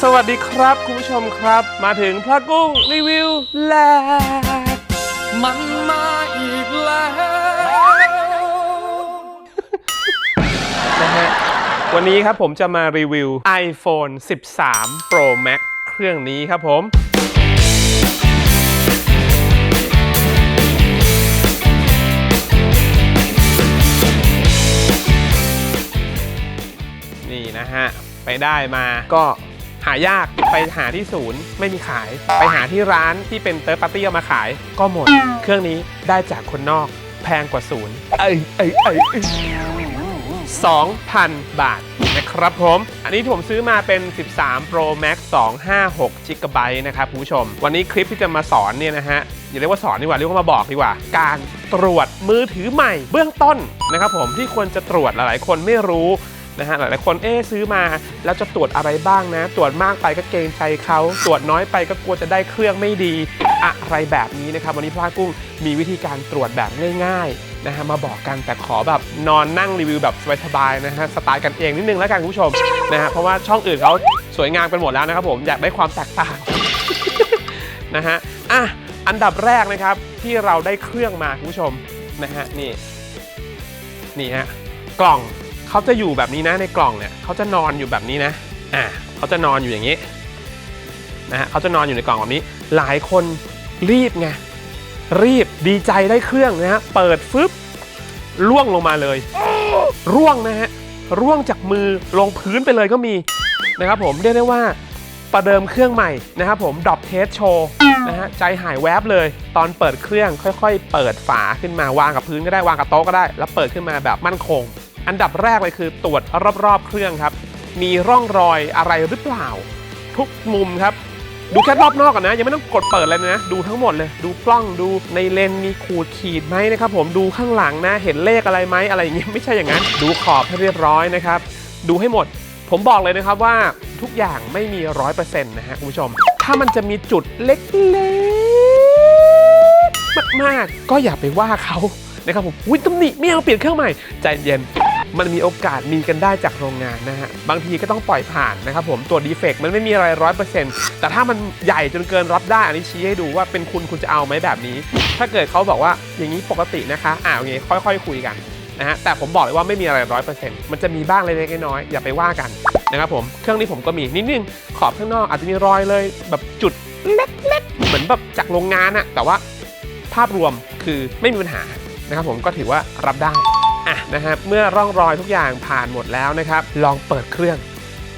สวัสดีครับคุณผู้ชมครับ มาถึงพระกุ้งรีวิวแล้วมันมาอีกแล้วนะฮะวันนี้ครับผมจะมารีวิว iPhone 13 Pro Max เครื่องนี้ครับผม นี่นะฮะ ไปได้มาก็ หายากไปหาที่ศูนย์ไม่มีขาย ไปหาที่ร้านที่เป็นเติร์ดปาร์ตี้เอามาขายก็หมด เครื่องนี้ได้จากคนนอกแพงกว่าศูนย์เอ้ยเอ้ยเอ้ยเอ้ย2,000 บาทนะครับผม อันนี้ผมซื้อมาเป็น 13 Pro Max 256 GB นะครับคุณผู้ชม วันนี้คลิปที่จะมาสอนเนี่ยนะฮะ อย่าเรียกว่าสอนดีกว่า เรียกว่ามาบอกดีกว่า การตรวจมือถือใหม่เบื้องต้นนะครับผมที่ควรจะตรวจหลายๆ คนไม่รู้ นะฮะหลายๆคนเอ๊ซื้อมาแล้วจะตรวจอะไรบ้างนะ ตรวจมากไปก็เกรงใจเขาตรวจน้อยไปก็กลัวจะได้เครื่องไม่ดีอะไรแบบนี้นะครับ วันนี้พลากุ้งมีวิธีการตรวจแบบง่ายๆนะฮะมาบอกกันแต่ขอแบบนอนนั่งรีวิวแบบสบายๆนะฮะสไตล์กันเองนิดนึงแล้วกันคุณผู้ชมนะฮะเพราะว่าช่องอื่นเขาสวยงามกันหมดแล้วนะครับผมอยากได้ความแตกต่างนะฮะอะอันดับแรกนะครับที่เราได้เครื่องมาคุณผู้ชมนะฮะนี่นี่ฮะกล่อง เขาจะอยู่แบบนี้นะในกล่องเนี่ยเขาจะนอนอยู่แบบนี้นะอ่าเขาจะนอนอยู่อย่างนี้นะฮะเขาจะนอนอยู่ในกล่องแบบนี้ หลายคนรีบไงรีบดีใจได้เครื่องนะฮะเปิดฟึบร่วงลงมาเลย ร่วงนะฮะร่วงจากมือลงพื้นไปเลยก็มีนะครับผมเรียกได้ว่าประเดิมเครื่องใหม่นะครับผมดรอปเทสโชว์นะฮะใจหายแวบเลย ตอนเปิดเครื่องค่อย ๆ เปิดฝาขึ้นมาวางกับพื้นก็ได้วางกับโต๊ะก็ได้ แล้วเปิดขึ้นมาแบบมั่นคง อันดับแรกเลยคือตรวจรอบๆ เครื่องครับ มีร่องรอยอะไรหรือเปล่า ทุกมุมครับ ดูแค่รอบนอกก่อนนะ ยังไม่ต้องกดเปิดเลยนะ ดูทั้งหมดเลย ดูกล้องดูในเลนมีขูดขีดไหมนะครับผมดูข้างหลังนะเห็นเลขอะไรไหมอะไรอย่างเงี้ยไม่ใช่อย่างนั้น ดูขอบให้เรียบร้อยนะครับ ดูให้หมด ผมบอกเลยนะครับว่าทุกอย่างไม่มีร้อยเปอร์เซ็นต์นะฮะคุณผู้ชม ถ้ามันจะมีจุดเล็กๆมากๆก็อย่าไปว่าเขานะครับผมอุ้ยตำหนิไม่เอาเปลี่ยนเครื่องใหม่ใจเย็น มันมีโอกาสมีกันได้จากโรงงานนะฮะบางทีก็ต้องปล่อยผ่านนะครับผมตัวดีเฟกต์มันไม่มีอะไรร้อยเปอร์เซ็นต์แต่ถ้ามันใหญ่จนเกินรับได้อันนี้ชี้ให้ดูว่าเป็นคุณคุณจะเอาไหมแบบนี้ ถ้าเกิดเขาบอกว่าอย่างนี้ปกตินะคะอ่าโอเคค่อยๆคุยกันนะฮะแต่ผมบอกเลยว่าไม่มีอะไรร้อยเปอร์เซ็นต์มันจะมีบ้างเล็กๆน้อยๆอย่าไปว่ากันนะครับผมเครื่องนี้ผมก็มีนิดนึงขอบข้างนอกอาจจะมีรอยเลยแบบจุดเล็กๆเหมือนแบบจากโรงงานอะแต่ว่าภาพรวมคือไม่มีปัญหานะครับผมก็ถือว่ารับได้ อะนะครับเมื่อร่องรอยทุกอย่างผ่านหมดแล้วนะครับ ลองเปิดเครื่อง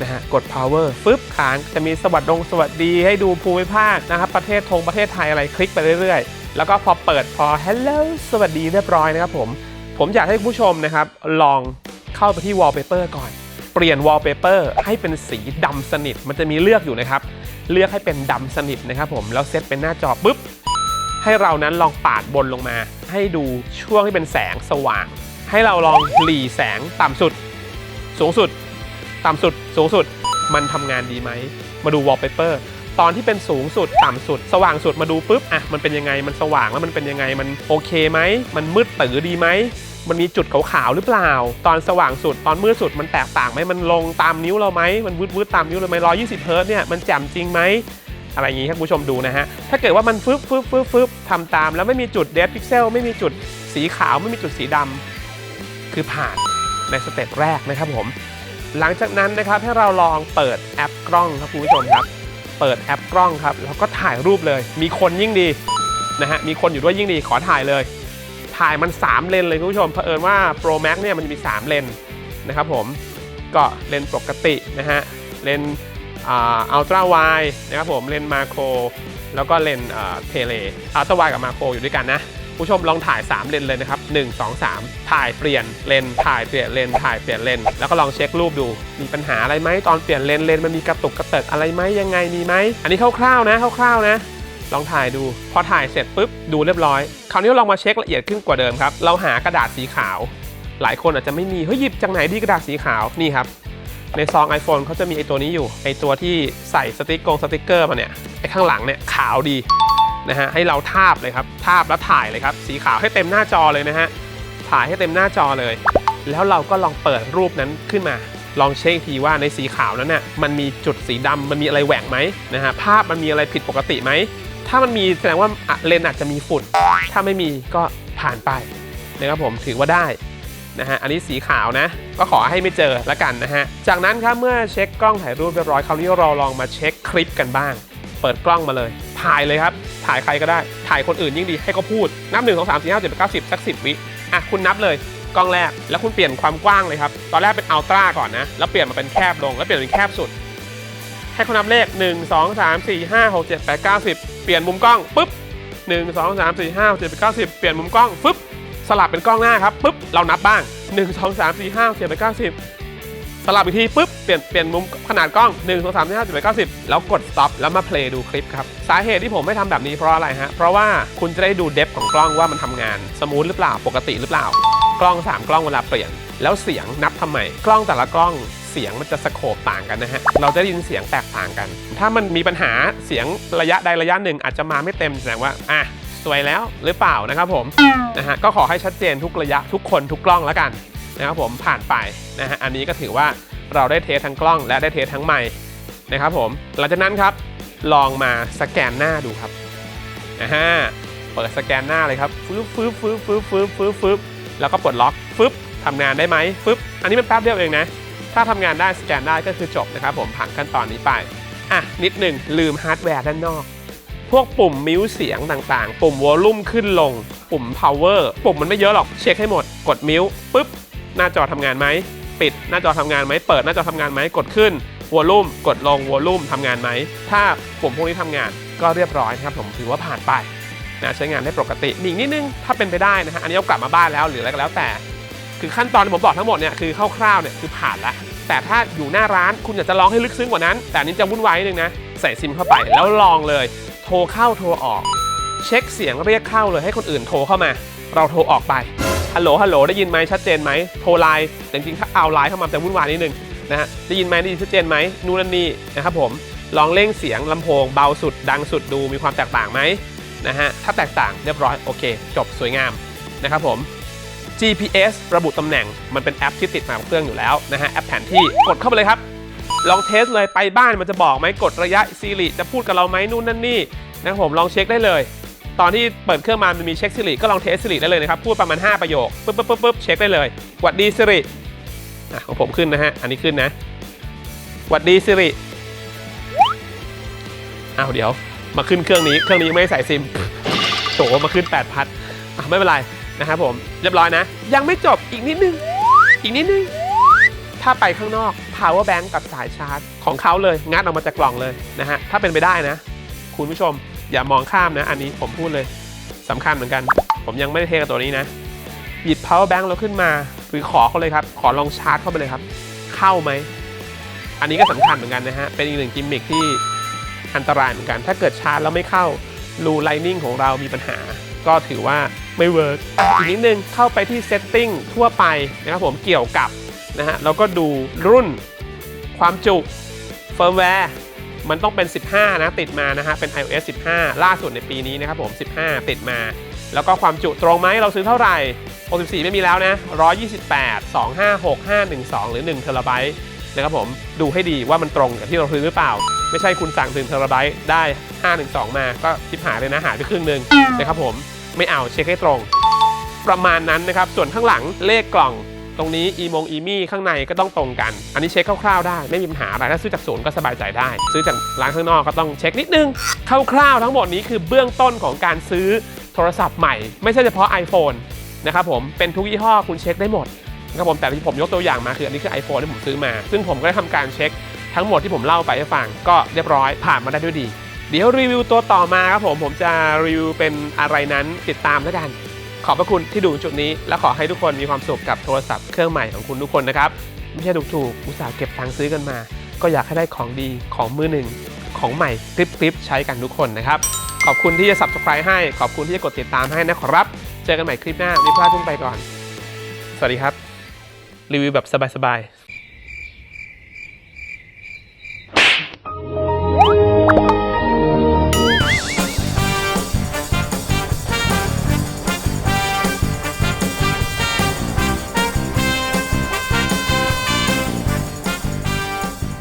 นะฮะกด power ฟึบค้างจะมีสวัสดงสวัสดีให้ดูภูมิภาคนะครับ ประเทศทงประเทศไทยอะไรคลิกไปเรื่อยๆ แล้วก็พอเปิดพอ hello สวัสดีเรียบร้อยนะครับผม ผมอยากให้ผู้ชมนะครับ ลองเข้าไปที่ wallpaper ก่อน เปลี่ยน wallpaper ให้เป็นสีดำสนิท มันจะมีเลือกอยู่นะครับ เลือกให้เป็นดำสนิทนะครับผมแล้วเซตเป็นหน้าจอปุ๊บให้เรานั้นลองปาดบนลงมา ให้ดูช่วงที่เป็นแสงสว่าง ให้เราลองหลีแสงต่ำสุด สูงสุด ต่ำสุด สูงสุด มันทำงานดีไหม มาดู wallpaper ตอนที่เป็นสูงสุดต่ำสุด สว่างสุดมาดูปุ๊บอะมันเป็นยังไงมันสว่างแล้วมันเป็นยังไงมันโอเคไหมมันมืดตื้อดีไหมมันมีจุดขาวๆหรือเปล่า ตอนสว่างสุดตอนมืดสุดมันแตกต่างไหมมันลงตามนิ้วเราไหมมันวืดวืดๆตามนิ้วเราไหม120เฮิร์ตเนี่ยมันแจ่มจริงไหมอะไรอย่างนี้ให้คุณผู้ชมดูนะฮะถ้าเกิดว่ามันฟึบฟึบฟึบฟึบทำตามแล้วไม่มีจุดเด d พิกเซลไม่มีจุดสีขาวไม่มีจุดสีดำ คือผ่านในสเต็ปแรกนะครับผม หลังจากนั้นนะครับให้เราลองเปิดแอปกล้องครับคุณผู้ชมครับ เปิดแอปกล้องครับแล้วก็ถ่ายรูปเลย มีคนยิ่งดีนะฮะมีคนอยู่ด้วยยิ่งดีขอถ่ายเลย ถ่ายมัน 3 เลนเลยคุณผู้ชมเผอิญว่า Pro Max เนี่ยมันจะมี 3 เลนนะครับผมก็เลนปกตินะฮะเลนอัลตร้าไวนะครับผมเลนมาโครแล้วก็เลนเทเลอัลตร้าไวกับมาโครอยู่ด้วยกันนะ ผู้ชมลองถ่าย 3 เลนเลยนะครับ 1 2 3 ถ่ายเปลี่ยนเลน ถ่ายเปลี่ยนเลน ถ่ายเปลี่ยนเลน แล้วก็ลองเช็ครูปดู มีปัญหาอะไรไหมตอนเปลี่ยนเลนเลนมันมีกระตุกกระเติกอะไรไหมยังไงมีไหม อันนี้คร่าวๆนะคร่าวๆนะลองถ่ายดู พอถ่ายเสร็จปุ๊บดูเรียบร้อย คราวนี้ลองมาเช็คละเอียดขึ้นกว่าเดิมครับ เราหากระดาษสีขาว หลายคนอาจจะไม่มีเฮ้ยหยิบจากไหนดีกระดาษสีขาวนี่ครับในซอง iPhone เขาจะมีไอตัวนี้อยู่ไอตัวที่ใส่สติกกงสติ๊กเกอร์มาเนี่ยไอข้างหลังเนี่ยขาวดี นะฮะให้เราทาบเลยครับทาบแล้วถ่ายเลยครับ สีขาวให้เต็มหน้าจอเลยนะฮะถ่ายให้เต็มหน้าจอเลย แล้วเราก็ลองเปิดรูปนั้นขึ้นมา ลองเช็คทีว่าในสีขาวนั้นน่ะมันมีจุดสีดำมันมีอะไรแหว่งไหมนะฮะภาพมันมีอะไรผิดปกติไหมถ้ามันมีแสดงว่าเลนอาจจะมีฝุ่น ถ้าไม่มีก็ผ่านไปนะครับผมถือว่าได้นะฮะอันนี้สีขาวนะ ก็ขอให้ไม่เจอล้วกันนะฮะ จากนั้นครับเมื่อเช็คกล้องถ่ายรูปเรียบร้อยคราวนี้เราลองมาเช็คคลิปกันบ้าง เปิดกล้องมาเลย ถ่ายเลยครับ ถ่ายใครก็ได้ ถ่ายคนอื่นยิ่งดี ให้เขาพูด นับ1 2 3 4 5 7 8 9 10สัก10วิ อะ คุณนับเลย กล้องแรก แล้วคุณเปลี่ยนความกว้างเลยครับ ตอนแรกเป็นอัลตร้าก่อนนะ แล้วเปลี่ยนมาเป็นแคบลง แล้วเปลี่ยนเป็นแคบสุด ให้คุณนับเลข1 2 3 4 5 6 7 8 9 10เจ็ดแปดเก้าสิบเปลี่ยนมุมกล้องปุ๊บ1 2 3 4 5 6 7 8 9 10เจ็ดแปดเก้าสิบเปลี่ยนมุมกล้องปุ๊บ สลับเป็นกล้องหน้าครับปุ๊บ เรานับบ้าง1 2 3 4 5 6 7 8 9 10ส สลับอีกทีปุ๊บเปลี่ยนเปลี่ยนมุมขนาดกล้อง 1 2 3 4 5 6 7 8 9 10 แล้วกด stop แล้วมา play ดูคลิปครับ สาเหตุที่ผมไม่ทำแบบนี้เพราะอะไรฮะ เพราะว่าคุณจะได้ดูเดฟของกล้องว่ามันทำงาน สมูทหรือเปล่าปกติหรือเปล่า กล้อง 3 กล้องเวลาเปลี่ยน แล้วเสียงนับทำไมกล้องแต่ละกล้องเสียงมันจะสโคปต่างกันนะฮะ เราจะได้ยินเสียงแตกต่างกัน ถ้ามันมีปัญหาเสียงระยะใดระยะหนึ่งอาจจะมาไม่เต็มแสดงว่าอะสวยแล้วหรือเปล่านะครับผมนะฮะก็ขอให้ชัดเจนทุกระยะทุกคนทุกกล้องแล้วกัน นะครับผมผ่านไปนะฮะอันนี้ก็ถือว่าเราได้เทสทั้งกล้องและได้เทสทั้งไมค์นะครับผมหลังจากนั้นครับลองมาสแกนหน้าดูครับนะฮะเปิดสแกนหน้าเลยครับฟึบฟึบฟึบฟึบฟึบฟึบฟึบแล้วก็ปลดล็อกฟึบทำงานได้ไหมฟึบอันนี้มันแป๊บเดียวเองนะถ้าทำงานได้สแกนได้ก็คือจบนะครับผมผ่านขั้นตอนนี้ไปอะนิดหนึ่งลืมฮาร์ดแวร์ด้านนอก พวกปุ่มมิวเสียงต่างๆ ปุ่มวอลลุ่มขึ้นลง ปุ่ม power ปุ่มมันไม่เยอะหรอกเช็คให้หมดกดมิวปุ๊บ หน้าจอทำงานไหมปิดหน้าจอทำงานไหมเปิดหน้าจอทำงานไหมกดขึ้นวอลลุ่มกดลงวอลลุ่มทำงานไหม ถ้าปุ่มพวกนี้ทำงานก็เรียบร้อยนะครับผมถือว่าผ่านไปนะใช้งานได้ปกติอีกนิดนึงถ้าเป็นไปได้นะฮะอันนี้เอากลับมาบ้านแล้วหรืออะไรก็แล้วแต่ คือขั้นตอนที่ผมบอกทั้งหมดเนี่ยคือคร่าวๆเนี่ยคือผ่านละแต่ถ้าอยู่หน้าร้านคุณอยากจะลองให้ลึกซึ้งกว่านั้น แต่นี้จะวุ่นวายนึงนะใส่ซิมเข้าไปแล้วลองเลย โทรเข้าโทรออก เช็คเสียงเรียกเข้าเลยให้คนอื่นโทรเข้ามา เราโทรออกไป ฮัลโหลฮัลโหลได้ยินไหมชัดเจนไหมโทรไลน์แต่จริงๆถ้าเอาไลน์เข้ามาจะวุ่นวายนิดนึงนะฮะได้ยินไหมได้ยินชัดเจนไหมนู่นนนนี่นะครับผมลองเร่งเสียงลำโพงเบาสุด ดังสุดดูมีความแตกต่างไหมนะฮะถ้าแตกต่างเรียบร้อยโอเค จบสวยงามนะครับผม GPS ระบุตำแหน่งมันเป็นแอปที่ติดมากับเครื่องอยู่แล้วนะฮะแอปแผนที่กดเข้าไปเลยครับ ลองเทสเลยไปบ้านมันจะบอกไหมกดระยะซีรีจะพูดกับเราไหมนู่นนั่นนี่นะครับผมลองเช็คได้เลย ตอนที่เปิดเครื่องมามันมีเช็คซิริก็ลองเทสซิริได้เลยนะครับ พูดประมาณ 5 ประโยคปุ๊บปุ๊บปุ๊บปุ๊บเช็คได้เลยหวัดดีซิริอะของผมขึ้นนะฮะ อันนี้ขึ้นนะหวัดดีซิริอ้าวเดี๋ยว มาขึ้นเครื่องนี้ เครื่องนี้ไม่ใส่ซิมโถมาขึ้น8พัดอะไม่เป็นไรนะครับผมเรียบร้อยนะ ยังไม่จบอีกนิดนึง อีกนิดนึง ถ้าไปข้างนอก power bank กับสายชาร์จ ของเขาเลยงัดออกมาจากกล่องเลยนะฮะถ้าเป็นไปได้นะ คุณผู้ชม อย่ามองข้ามนะ อันนี้ผมพูดเลยสำคัญเหมือนกัน ผมยังไม่ได้เทกับตัวนี้นะ หยิบ power bank เราขึ้นมาหรือขอเขาเลยครับ ขอลองชาร์จเข้าไปเลยครับ เข้าไหม อันนี้ก็สำคัญเหมือนกันนะฮะ เป็นอีกหนึ่งกิมมิคที่อันตรายเหมือนกัน ถ้าเกิดชาร์จแล้วไม่เข้ารูไลนิ่งของเรามีปัญหา ก็ถือว่าไม่เวิร์กอีกนิดนึงเข้าไปที่ setting ทั่วไปนะครับผมเกี่ยวกับนะฮะแล้วก็ดูรุ่น ความจุเฟิร์มแวร์ มันต้องเป็น 15 นะติดมานะฮะเป็น iOS 15 ล่าสุดในปีนี้นะครับผม 15 ติดมา แล้วก็ความจุตรงไหมเราซื้อเท่าไหร่ 64 ไม่มีแล้วนะ 128 256 512 หรือ1เทราไบต์นะครับผมดูให้ดีว่ามันตรงกับที่เราซื้อหรือเปล่า ไม่ใช่คุณสั่ง1เทราไบต์ได้ 512 มาก็ชิบหายเลยนะหายไปครึ่งหนึ่งนะครับผมไม่เอาเช็คให้ตรง ประมาณนั้นนะครับส่วนข้างหลังเลขกล่อง ตรงนี้อีมงอีมี่ข้างในก็ต้องตรงกัน อันนี้เช็คคร่าวๆได้ไม่มีปัญหาอะไรถ้าซื้อจากศูนย์ก็สบายใจได้ ซื้อจากร้านข้างนอกก็ต้องเช็คนิดนึงคร่าวๆทั้งหมดนี้คือเบื้องต้นของการซื้อโทรศัพท์ใหม่ ไม่ใช่เฉพาะ iPhone นะครับผมเป็นทุกยี่ห้อคุณเช็คได้หมดนะครับผมแต่ที่ผมยกตัวอย่างมาคืออันนี้คือ iPhone ที่ผมซื้อมา ซึ่งผมก็ได้ทำการเช็คทั้งหมดที่ผมเล่าไปให้ฟังก็เรียบร้อยผ่านมาได้ด้วยดี เดี๋ยวรีวิวตัวต่อมาครับผมผมจะรีวิวเป็นอะไรนั้นติดตามแล้วกัน ขอบพระคุณที่ดูจุดนี้ และขอให้ทุกคนมีความสุขกับโทรศัพท์เครื่องใหม่ของคุณทุกคนนะครับ ไม่ใช่ถูกๆอุตส่าห์เก็บตังค์ซื้อกันมา ก็อยากให้ได้ของดีของมือหนึ่งของใหม่คลิปๆใช้กันทุกคนนะครับ ขอบคุณที่จะ subscribe ให้ ขอบคุณที่จะกดติดตามให้นะครับ เจอกันใหม่คลิปหน้าไม่พลาดทุ่งไปก่อน สวัสดีครับ รีวิวแบบสบายๆ